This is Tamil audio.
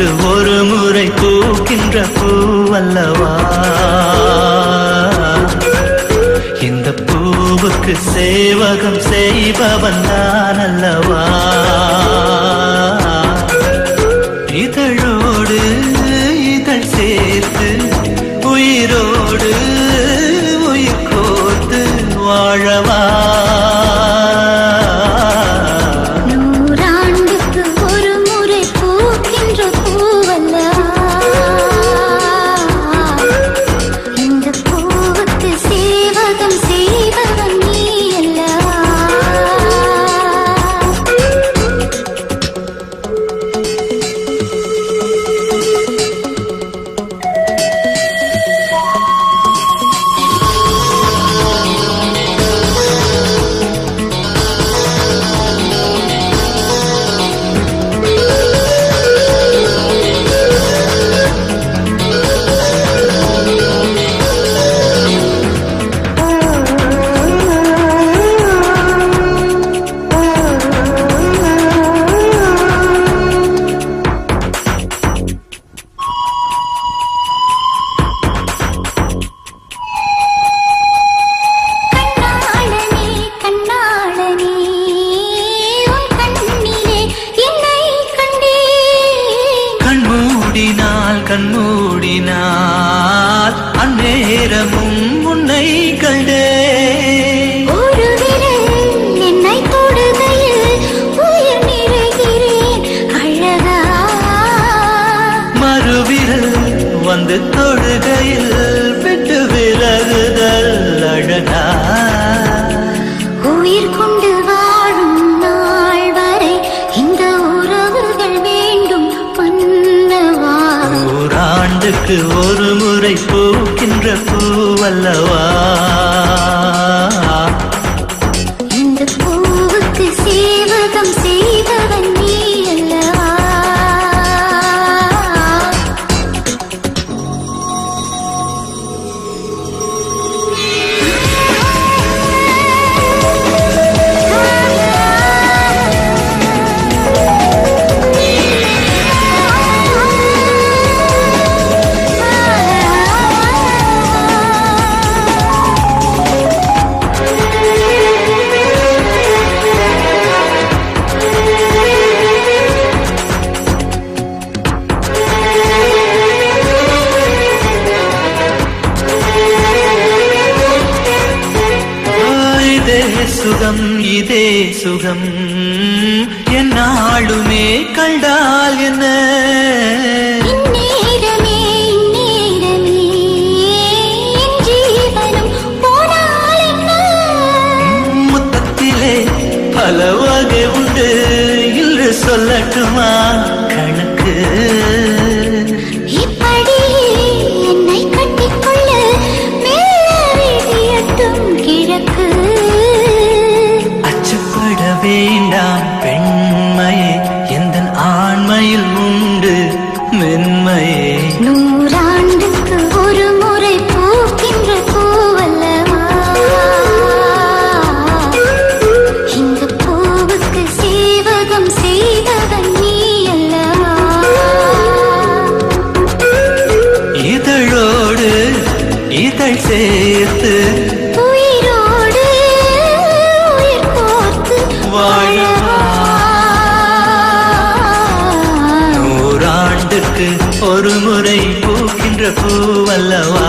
எனக்கு ஒரு முறை பூக்கின்ற பூவல்லவா? இந்த பூவுக்கு சேவகம் செய்பவன் நான் அல்லவா இதழோடு இதழ் சேர்த்து உயிரோடு உயிர் கோர்த்து வாழவா? கண்மூடினால் அந்நேரமும் உன்னை கண்டே. வந்து தொடுகையில் விட்டு விலகுதல் அழகா. உயிர் கொண்டு பூவல்லவா சுகம் இதே சுகம். கண்டால் என் ஜீவனம் போனால் என்ன? முத்தத்திலே பல வகை உண்டு. இன்று சொல்லட்டுமா? கணக்கு இதழ் சேர்த்து உயிரோடு உயிர் கோர்த்து வாழவா. நூறாண்டுக்கு ஒரு முறை பூக்கின்ற பூவல்லவா